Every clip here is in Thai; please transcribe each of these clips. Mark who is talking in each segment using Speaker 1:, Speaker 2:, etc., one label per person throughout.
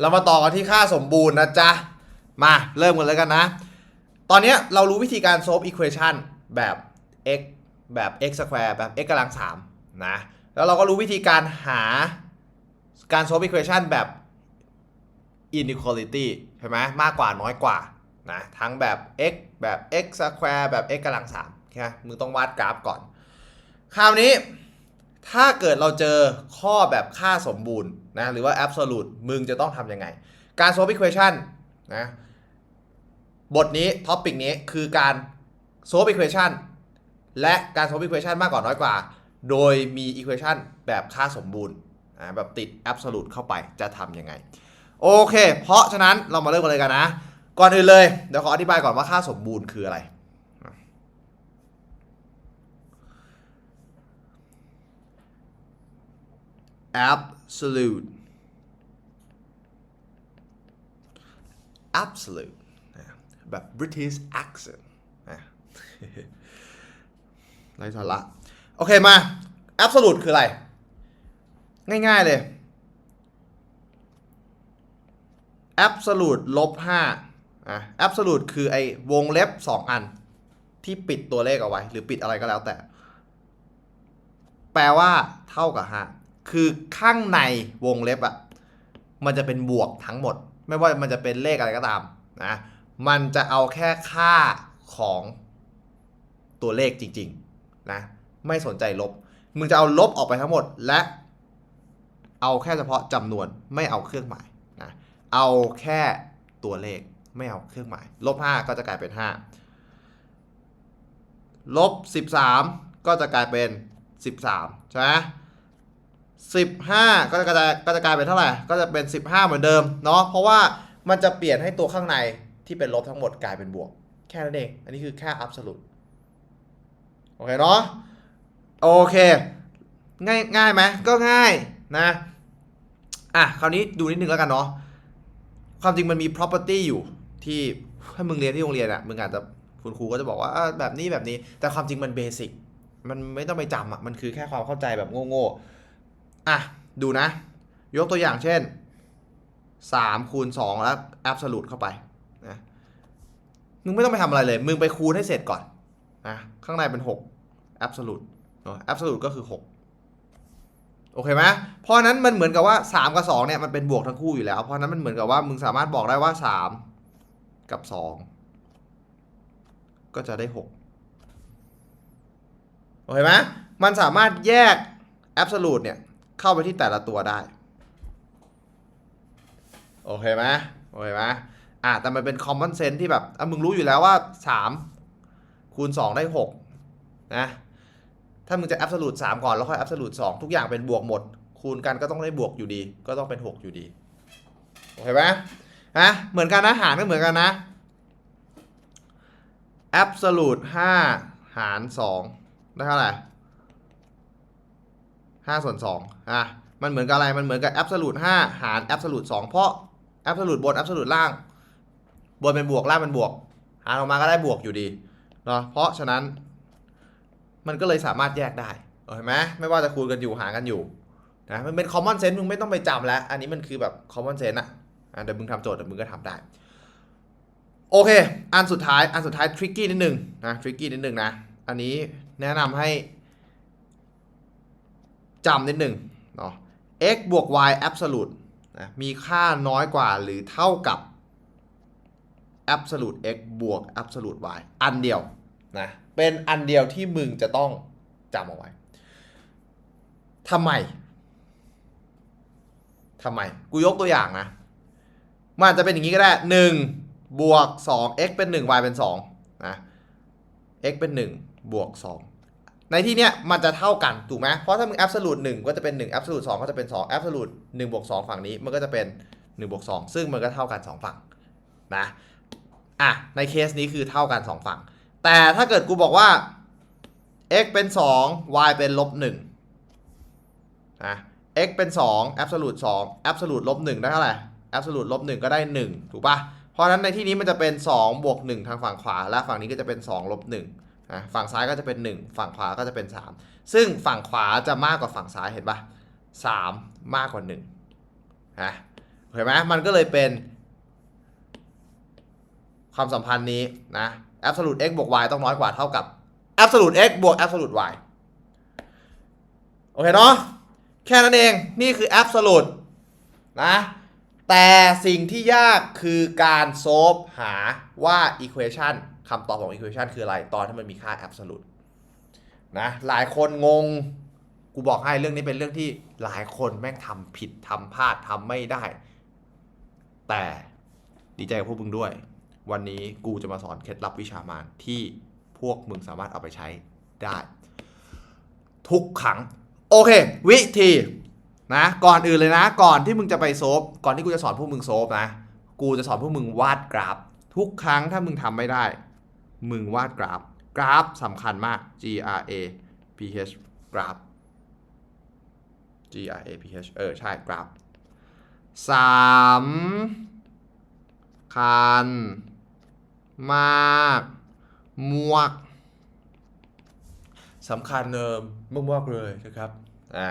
Speaker 1: เรามาต่อกันที่ค่าสมบูรณ์นะจ๊ะ มาเริ่มกันเลยกันนะ ตอนนี้เรารู้วิธีการ solve equation แบบ x แบบ x square แบบ x กำลัง3นะ แล้วเราก็รู้วิธีการหาการ solve equation แบบ inequality ใช่ไหมมากกว่าน้อยกว่านะทั้งแบบ x แบบ x square แบบ x กำลัง3ใช่ไหมมึงต้องวาดกราฟก่อน คราวนี้ถ้าเกิดเราเจอข้อแบบค่าสมบูรณ์ นะหรือว่า absolute มึงจะต้องทำยังไง การ solve equation นะบทนี้ท็อปิกนี้คือการ solve equation และการ solve equation มากกว่าน้อยกว่า โดยมี equation แบบค่าสมบูรณ์นะแบบติด absolute เข้าไปจะทำยังไง โอเค เพราะฉะนั้นเรามาเริ่มกันเลยกันนะ ก่อนอื่นเลย เดี๋ยวขออธิบายก่อนว่าค่าสมบูรณ์คืออะไรแอบ absolute absolute นะแบบ British accent นะไรสาระโอเคมา absolute คืออะไร ง่ายๆเลย absolute ลบ5อะ absolute คือไอ้วงเล็บ 2 อัน ที่ปิดตัวเลขเอาไว้ หรือปิดอะไรก็แล้วแต่ แปลว่าเท่ากับ 5 คือข้างในวงเล็บอะมันจะเป็นบวกทั้งหมด ไม่ว่ามันจะเป็นเลขอะไรก็ตามนะมันจะเอาแค่ค่าของตัวเลขจริงๆนะไม่สนใจลบ มึงจะเอาลบออกไปทั้งหมดและเอาแค่เฉพาะจำนวนไม่เอาเครื่องหมายนะเอาแค่ตัวเลขไม่เอาเครื่องหมายลบ5ก็จะกลายเป็น5ลบ13 ก็จะกลายเป็น 13ใช่ไหม 15 ก็จะกลายก็จะกลายเป็นเท่าไหร่ ก็จะเป็น 15 เหมือนเดิมเนาะ เพราะว่ามันจะเปลี่ยนให้ตัวข้างในที่เป็นลบทั้งหมดกลายเป็นบวก แค่นั้นเอง อันนี้คือแค่ absolute โอเคเนาะ โอเค ง่ายง่ายไหมก็ง่ายนะ อะ คราวนี้ดูนิดนึงแล้วกันเนาะ ความจริงมันมี property อยู่ที่ถ้ามึงเรียนที่โรงเรียนอะมึงอาจจะคุณครูก็จะบอกว่าแบบนี้แบบนี้ แต่ความจริงมันเบสิก มันไม่ต้องไปจำอะมันคือแค่ความเข้าใจแบบโง่ๆ อะ ดูนะ ยกตัวอย่างเช่น3คูณ2แล้ว absolute เข้าไปนะมึงไม่ต้องไปทำอะไรเลย มึงไปคูณให้เสร็จก่อนนะข้างในเป็น6 absolute เนอะ absolute ก็คือ 6 โอเคไหมเพราะนั้นมันเหมือนกับว่า 3 กับ2เนี่ยมันเป็นบวกทั้งคู่อยู่แล้ว เพราะนั้นมันเหมือนกับว่ามึงสามารถบอกได้ว่า 3 กับ 2 ก็จะได้ 6 โอเคไหมมันสามารถแยก absolute เนี่ย เข้าไปที่แต่ละตัวได้ โอเคไหมโอเคไหมอะแต่มันเป็น common sense ที่แบบอะมึงรู้อยู่แล้วว่า 3 คูณ 2 ได้ 6 นะ ถ้ามึงจะ absolute 3ก่อน แล้วค่อย absolute 2ทุกอย่างเป็นบวกหมด คูณกันก็ต้องได้บวกอยู่ดี ก็ต้องเป็น 6 อยู่ดี โอเคไหมฮะเหมือนกันนะหารก็เหมือนกันนะ absolute 5หาร2ได้เท่าไหร่ 5ส่วน2อะมันเหมือนกับอะไรมันเหมือนกับ absolute 5หาร absolute 2เพราะ absolute บน absolute ล่าง บนเป็นบวกล่างเป็นบวก หารออกมาก็ได้บวกอยู่ดีเนาะเพราะฉะนั้น มันก็เลยสามารถแยกได้เห็นไหมไม่ว่าจะคูณกันอยู่หารกันอยู่นะมันเป็น common sense มึงไม่ต้องไปจำแล้ว อันนี้มันคือแบบ common sense อะอะเดี๋ยวมึงทำโจทย์เดี๋ยวมึงก็ทำได้ โอเค อันสุดท้ายอันสุดท้าย tricky นิดนึงนะ tricky นิดนึงนะ อันนี้แนะนำให้ จำนิดหนึ่งเนาะ x บวก y absolute นะมีค่าน้อยกว่าหรือเท่ากับ absolute x บวก absolute y อันเดียวนะเป็นอันเดียวที่มึงจะต้องจำเอาไว้ทำไมทำไม กูยกตัวอย่างนะ มันอาจจะเป็นอย่างนี้ก็ได้ 1 บวก 2 x เป็น 1 y เป็น2นะ x เป็น 1 บวก 2 ในที่เนี้ยมันจะเท่ากันถูกไหมเพราะถ้ามึง absolute 1ก็จะเป็น1 absolute 2ก็จะเป็น2 absolute 1บวก2ฝั่งนี้มันก็จะเป็น1บวก2ซึ่งมันก็เท่ากัน 2 ฝั่งนะอะในเคสนี้คือเท่ากัน 2 ฝั่ง แต่ถ้าเกิดกูบอกว่า x เป็น 2 y เป็นลบ1นะ x เป็น2 absolute 2 absolute ลบ1ได้เท่าไหร่ absolute ลบ1ก็ได้ 1 ถูกปะเพราะฉะนั้นในที่นี้มันจะเป็น 2 บวก 1 ทางฝั่งขวา และฝั่งนี้ก็จะเป็น 2 ลบ1 นะฝั่งซ้ายก็จะเป็น 1 ฝั่งขวาก็จะเป็น 3 ซึ่งฝั่งขวาจะมากกว่าฝั่งซ้ายเห็นปะ3 มากกว่า1นะเห็นไหมมันก็เลยเป็นความสัมพันธ์นี้นะ absolute x บวก y ต้องน้อยกว่าเท่ากับ absolute x บวก absolute y โอเคเนาะแค่นั้นเองนี่คือ absolute นะแต่สิ่งที่ยากคือการโซฟหาว่า equation คำตอบของ equation คืออะไร ตอนที่มันมีค่า absolute นะ หลายคนงง กูบอกให้เรื่องนี้เป็นเรื่องที่หลายคนแม่งทำผิดทำพลาดทำไม่ได้ แต่ดีใจกับพวกมึงด้วย วันนี้กูจะมาสอนเคล็ดลับวิชามานที่พวกมึงสามารถเอาไปใช้ได้ ทุกครั้งโอเค วิธีนะก่อนอื่นเลยนะ ก่อนที่มึงจะไปโซฟก่อนที่กูจะสอนพวกมึงโซฟนะ กูจะสอนพวกมึงวาดกราฟ ทุกครั้งถ้ามึงทำไม่ได้ มึงวาดกราฟ กราฟสำคัญมาก G R A P H กราฟ G R A P H เออ ใช่กราฟสามคัญมากมวกสำคัญเนิมมากๆเลยนะครับอ่า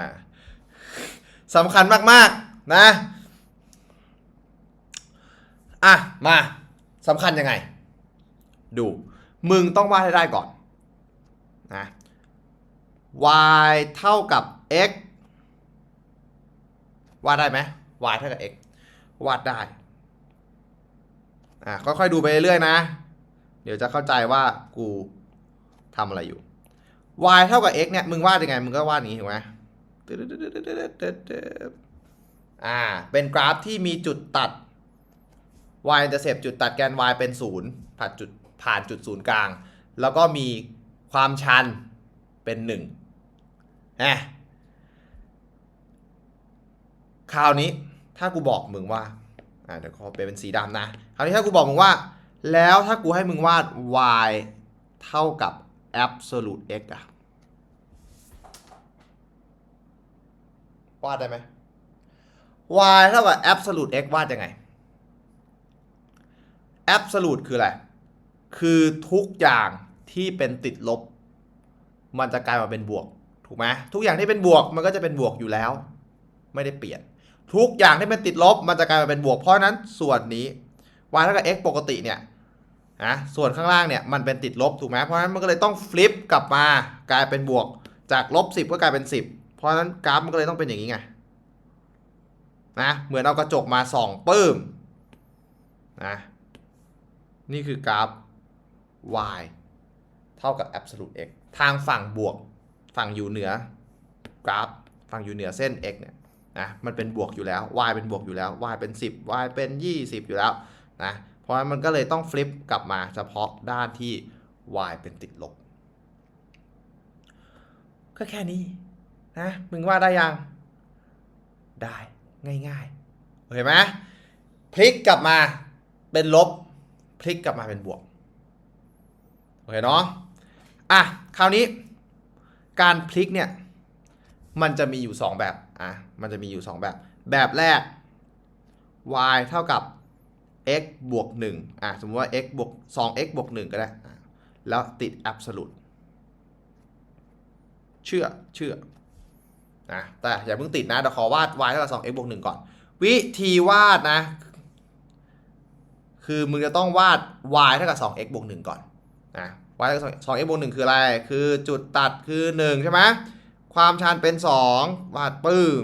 Speaker 1: สำคัญมากๆนะอะมาสำคัญยังไง ดู มึงต้องวาดให้ได้ก่อนนะ y เท่ากับ x วาดได้ไหม y เท่ากับ x วาดได้อะค่อยๆดูไปเรื่อยๆนะ เดี๋ยวจะเข้าใจว่ากูทำอะไรอยู่ y เท่ากับ x เนี่ย มึงวาดยังไง มึงก็วาดนี้ถูกไหมอ่า เป็นกราฟที่มีจุดตัด y จะเสพจุดตัดแกน y เป็นศูนย์ผ่านจุด ผ่านจุดศูนย์กลาง แล้วก็มีความชันเป็นหนึ่งแหมคราวนี้ถ้ากูบอกมึงว่าอ่าเดี๋ยวขอเปลี่ยนเป็นสีดำนะ คราวนี้ถ้ากูบอกมึงว่า แล้วถ้ากูให้มึงวาด y เท่ากับ absolute x อะวาดได้ไหม y เท่ากับ absolute x วาดยังไง absolute คืออะไร คือทุกอย่างที่เป็นติดลบ มันจะกลายมาเป็นบวก ถูกไหมทุกอย่างที่เป็นบวกมันก็จะเป็นบวกอยู่แล้ว ไม่ได้เปลี่ยน ทุกอย่างที่เป็นติดลบ มันจะกลายมาเป็นบวกเพราะนั้นส่วนนี้ y เท่ากับ x ปกติเนี่ยนะส่วนข้างล่างเนี่ยมันเป็นติดลบถูกไหมเพราะนั้นมันก็เลยต้องฟลิปกลับมากลายเป็นบวก จากลบ10 ก็กลายเป็น 10 เพราะฉะนั้นกราฟมันก็เลยต้องเป็นอย่างนี้ไงนะเหมือนเอากระจกมาส่องปื้มนะนี่คือกราฟ y เท่ากับ absolute x ทางฝั่งบวกฝั่งอยู่เหนือกราฟ ฝั่งอยู่เหนือเส้น x เนี่ยนะมันเป็นบวกอยู่แล้ว y เป็นบวกอยู่แล้ว y เป็น 10 y เป็น 20 อยู่แล้วนะเพราะฉะนั้นมันก็เลยต้องฟลิปกลับมาเฉพาะด้านที่ y เป็นติดลบก็แค่นี้นะมึงว่าได้ยัง ได้ง่ายๆโอเคไหมพลิกกลับมาเป็นลบ พลิกกลับมาเป็นบวก เคเนาะอะคราวนี้ การพลิกเนี่ย มันจะมีอยู่ 2 แบบอะมันจะมีอยู่ 2 แบบ แบบแรก y เท่ากับ x บวก1อะสมมติว่า x บวก 2x บวก 1 ก็ได้ แล้วติด absolute เชื่อเชื่อนะแต่อย่าเพิ่งติดนะเดี๋ยวขอวาด y เท่ากับ 2x บวก 1 ก่อน วิธีวาดนะ คือมึงจะต้องวาด y เท่ากับ 2x บวก 1 ก่อน นะ y เท่ากับ 2x บวก1คืออะไร คือจุดตัดคือ1ใช่ไหมความชันเป็น2วาดปึ้ม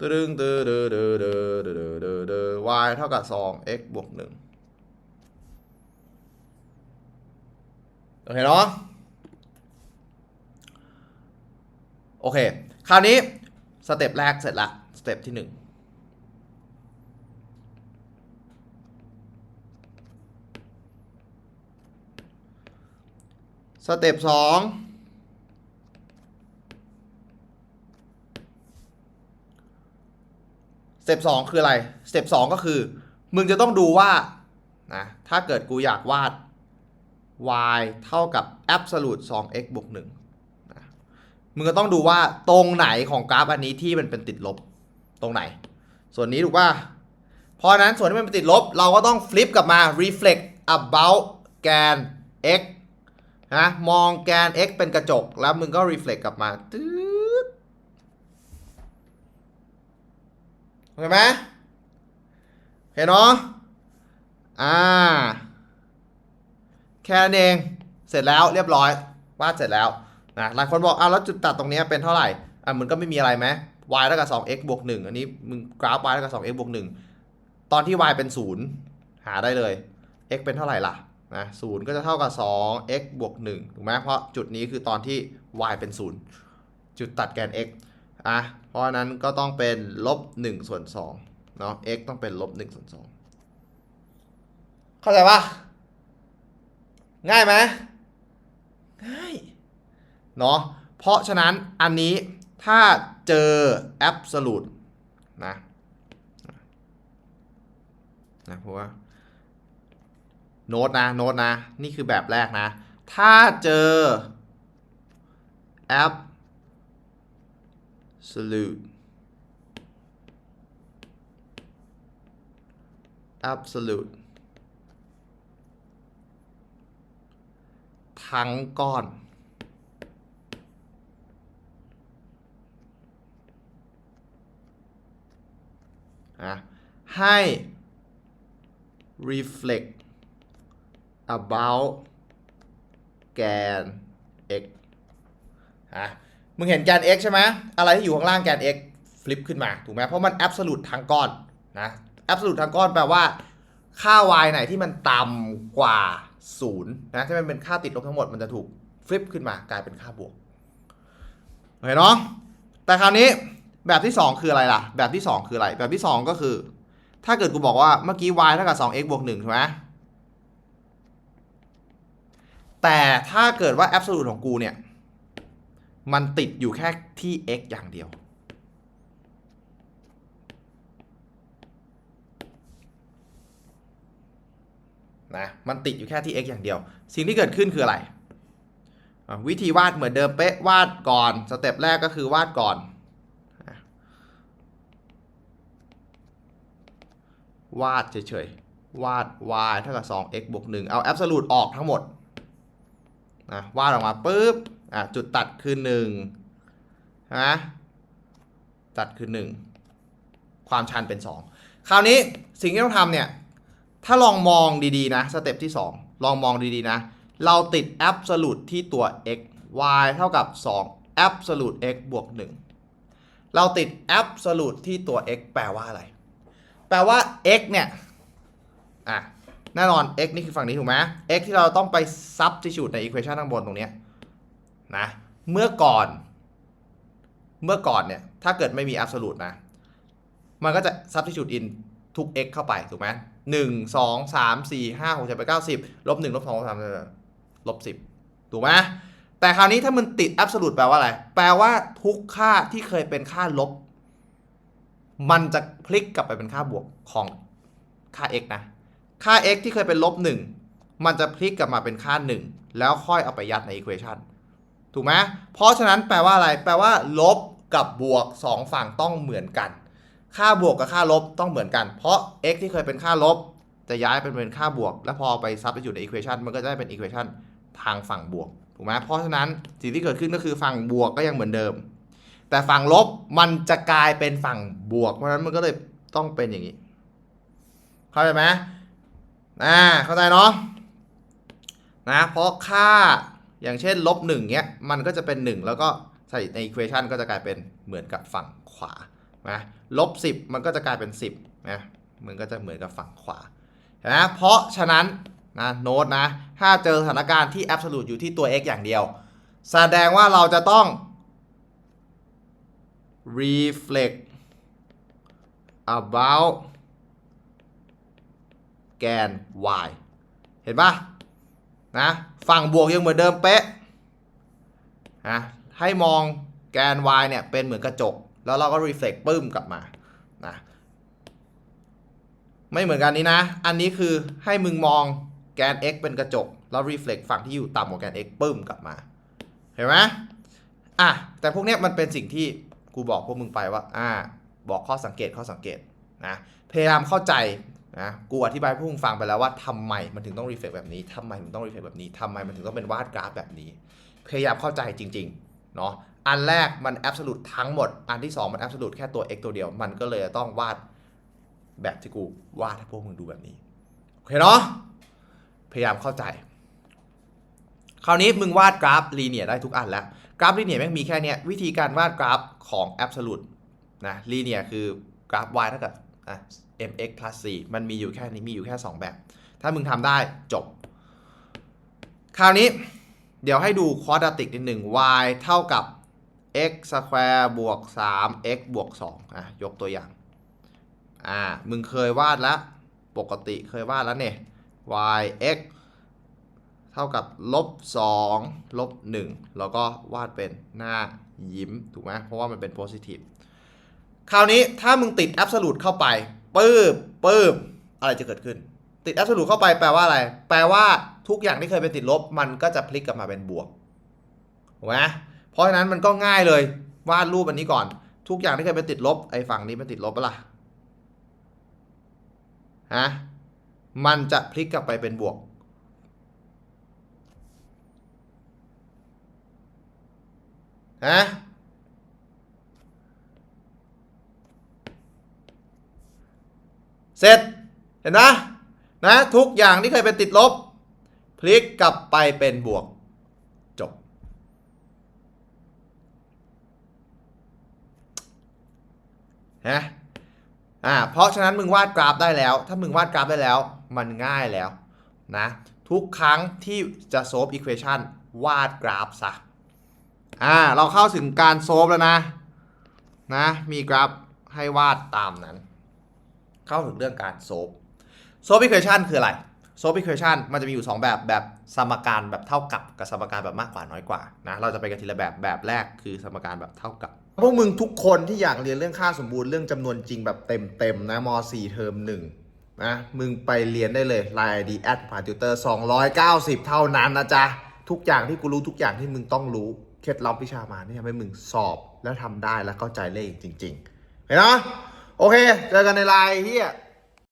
Speaker 1: ตึ้งตึ้งตึ้งตึ้งตึงตึงตึงตึง y เท่ากับ 2x บวก1โอเคเนาะโอเค คราวนี้สเต็ปแรกเสร็จละ สเต็ปที่1 สเต็ปสองสเต็ปสองคืออะไรสเต็ปสองก็คือ มึงจะต้องดูว่านะถ้าเกิดกูอยากวาด y เท่ากับ absolute 2x บวก1นะมึงก็ต้องดูว่าตรงไหนของกราฟอันนี้ที่มันเป็นติดลบตรงไหน ส่วนนี้ถูกป่ะเพราะฉะนั้นส่วนที่มันเป็นติดลบ เราก็ต้องฟลิปกลับมา reflect about แกน x นะมองแกน x เป็นกระจก แล้วมึงก็ reflect กลับมาตืดโอเคไหมโอเคเนาะอ่า แค่นั้นเองเสร็จแล้วเรียบร้อยวาดเสร็จแล้วนะหลายคนบอกอ้าวแล้วจุดตัดตรงเนี้ยเป็นเท่าไหร่อะมันก็ไม่มีอะไรไหม y เท่ากับ 2x บวก1อันนี้มึงกราฟ y เท่ากับ 2x บวก1ตอนที่ y เป็น 0 หาได้เลย x เป็นเท่าไหร่ล่ะ นะ0ก็จะเท่ากับ 2x บวก1ถูกไหมเพราะจุดนี้คือตอนที่ y เป็น 0 จุดตัดแกน x อะเพราะฉะนั้นก็ต้องเป็นลบ1ส่วน2เนาะ x ต้องเป็นลบ1ส่วน2เข้าใจปะง่ายไหมง่ายเนาะเพราะฉะนั้นอันนี้ถ้าเจอ absolute นะนะเพราะว่า โน้ตนะโน้ตนะ นี่คือแบบแรกนะ ถ้าเจอ absolute absolute ทั้งก้อนนะให้ reflect about แกน x อะมึงเห็นแกน x ใช่ไหมอะไรที่อยู่ข้างล่างแกน x ฟลิปขึ้นมาถูกไหมเพราะมัน absolute ทั้งก้อนนะ absolute ทั้งก้อนแปลว่า ค่า y ไหนที่มันต่ำกว่า0นะที่มันเป็นค่าติดลบทั้งหมดมันจะถูกฟลิปขึ้นมากลายเป็นค่าบวกโอเคเนาะแต่คราวนี้แบบที่ 2 คืออะไรล่ะ แบบที่ 2 คืออะไร แบบที่ 2 ก็คือ ถ้าเกิดกูบอกว่าเมื่อกี้ y เท่ากับ 2x บวก1ใช่ไหม แต่ถ้าเกิดว่า absolute ของกูเนี่ย มันติดอยู่แค่ที่ x อย่างเดียว นะ มันติดอยู่แค่ที่ x อย่างเดียว สิ่งที่เกิดขึ้นคืออะไร วิธีวาดเหมือนเดิมเป๊ะ วาดก่อน สเต็ปแรกก็คือวาดก่อน วาดเฉยๆ วาด y เท่ากับ 2x บวก 1 เอา absolute ออกทั้งหมด นะวาดออกมาปุ๊บอะจุดตัดคือ1นะตัดคือ1ความชันเป็น2คราวนี้สิ่งที่ต้องทำเนี่ยถ้าลองมองดีๆนะสเต็ปที่2ลองมองดีๆนะ เราติด absolute ที่ตัว x y เท่ากับ 2 absolute x บวก 1 เราติด absolute ที่ตัว x แปลว่าอะไร แปลว่า x เนี่ย อะ แน่นอน x นี่คือฝั่งนี้ถูกไหม x ที่เราต้องไป substitute ใน equation ข้างบนตรงนี้นะ เมื่อก่อน เมื่อก่อนเนี่ย ถ้าเกิดไม่มี absolute นะ มันก็จะ substitute in ทุก x เข้าไปถูกไหมหนึ่งสองสามสี่ห้าหกเจ็ดแปดเก้าสิบลบหนึ่งลบสองลบสามลบสิบถูกไหมแต่คราวนี้ถ้ามันติด absolute แปลว่าอะไร แปลว่าทุกค่าที่เคยเป็นค่าลบ มันจะพลิกกลับไปเป็นค่าบวกของค่า x นะ ค่า x ที่เคยเป็นลบหนึ่งมันจะพลิกกลับมาเป็นค่า 1 แล้วค่อยเอาไปยัดใน equation ถูกไหมเพราะฉะนั้นแปลว่าอะไร แปลว่า ลบกับบวก 2 ฝั่งต้องเหมือนกัน ค่าบวกกับค่าลบต้องเหมือนกัน เพราะ x ที่เคยเป็นค่าลบ จะย้ายเป็นเป็นค่าบวก แล้วพอไปซับไปอยู่ใน equation มันก็จะได้เป็น equation ทางฝั่งบวก ถูกไหมเพราะฉะนั้นสิ่งที่เกิดขึ้นก็คือฝั่งบวกก็ยังเหมือนเดิม แต่ฝั่งลบมันจะกลายเป็นฝั่งบวก เพราะฉะนั้นมันก็เลยต้องเป็นอย่างนี้ เข้าใจไหม อ่าเข้าใจเนาะนะเพราะค่าอย่างเช่นลบหนึ่งเนี้ยมันก็จะเป็น 1 แล้วก็ใส่ใน equation ก็จะกลายเป็นเหมือนกับฝั่งขวานะลบสิบมันก็จะกลายเป็น 10นะมันก็จะเหมือนกับฝั่งขวานะเพราะฉะนั้นนะโน้ตนะถ้าเจอสถานการณ์ที่ absolute อยู่ที่ตัว x อย่างเดียว แสดงว่าเราจะต้อง reflect about แกน y เห็นปะนะฝั่งบวกยังเหมือนเดิมเป๊ะนะให้มองแกน y เนี่ยเป็นเหมือนกระจก แล้วเราก็ reflect ปึ้มกลับมานะไม่เหมือนกันนี้นะ อันนี้คือให้มึงมองแกน x เป็นกระจก แล้ว reflect ฝั่งที่อยู่ต่ำกว่าแกน x ปึ้มกลับมา เห็นไหมอะแต่พวกเนี้ยมันเป็นสิ่งที่กูบอกพวกมึงไปว่าอ่าบอกข้อสังเกตข้อสังเกตนะพยายามเข้าใจ นะกูอธิบายให้พวกมึงฟังไปแล้วว่าทำไมมันถึงต้อง reflect แบบนี้ทำไมมันต้อง reflect แบบนี้ทำไมมันถึงต้องเป็นวาดกราฟแบบนี้ พยายามเข้าใจจริงๆเนาะอันแรกมันแอบสูตทั้งหมด อันที่ 2 มันแอบสูตแค่ตัว x ตัวเดียว มันก็เลยต้องวาดแบบที่กูวาดให้พวกมึงดูแบบนี้ โอเคเนาะพยายามเข้าใจ คราวนี้มึงวาดกราฟลีเนียได้ทุกอันแล้ว กราฟลีเนียแม่งมีแค่เนี้ยวิธีการวาดกราฟของ absolute นะลีเนียคือกราฟ y เท่ากับ อะ mx plus c มันมีอยู่แค่นี้มีอยู่แค่ 2 แบบ ถ้ามึงทำได้จบ คราวนี้เดี๋ยวให้ดูควอด r ติกนิดหนึ่ง y เท่ากับ x square บวก 3x บวก2อะยกตัวอย่าง อ่า มึงเคยวาดแล้ว ปกติเคยวาดแล้วเนี่ย y x เท่ากับลบ2ลบ1แล้วก็วาดเป็นหน้ายิ้ม ถูกไหมเพราะว่ามันเป็น positive คราวนี้ถ้ามึงติด absolute เข้าไปปื๊บปื๊บอะไรจะเกิดขึ้น ติด absolute เข้าไปแปลว่าอะไร แปลว่าทุกอย่างที่เคยเป็นติดลบ มันก็จะพลิกกลับมาเป็นบวกถูกไหมเพราะฉะนั้นมันก็ง่ายเลยวาดรูปอันนี้ก่อน ทุกอย่างที่เคยเป็นติดลบไอ้ฝั่งนี้มันติดลบปะล่ะฮะมันจะพลิกกลับไปเป็นบวกฮะ เสร็จเห็นไหมนะทุกอย่างที่เคยเป็นติดลบ พลิกกลับไปเป็นบวก จบ นะอ่าเพราะฉะนั้นมึงวาดกราฟได้แล้ว ถ้ามึงวาดกราฟได้แล้ว มันง่ายแล้วนะทุกครั้งที่จะโซฟอีควอชันวาดกราฟซะอ่าเราเข้าถึงการโซฟแล้วนะนะมีกราฟให้วาดตามนั้น เข้าถึงเรื่องการโซฟโซฟอีควอชันคืออะไรโซฟอีควอชันมันจะมีอยู่ 2 แบบแบบสมการแบบเท่ากับกับสมการแบบมากกว่าน้อยกว่านะเราจะไปกันทีละแบบแบบแรกคือสมการแบบเท่ากับพวกมึงทุกคนที่อยากเรียนเรื่องค่าสมบูรณ์เรื่องจำนวนจริงแบบเต็มๆนะม .4 เทอม1นะมึงไปเรียนได้เลย Line ID at p a t u t o r 290 เท่านั้นนะจ๊ะ ทุกอย่างที่กูรู้ทุกอย่างที่มึงต้องรู้ เคล็ดลับวิชามานี่ทำให้มึงสอบแล้วทำได้แล้วเข้าใจเลขจริงๆเห็นไหม โอเค เจอกันในไลน์เฮีย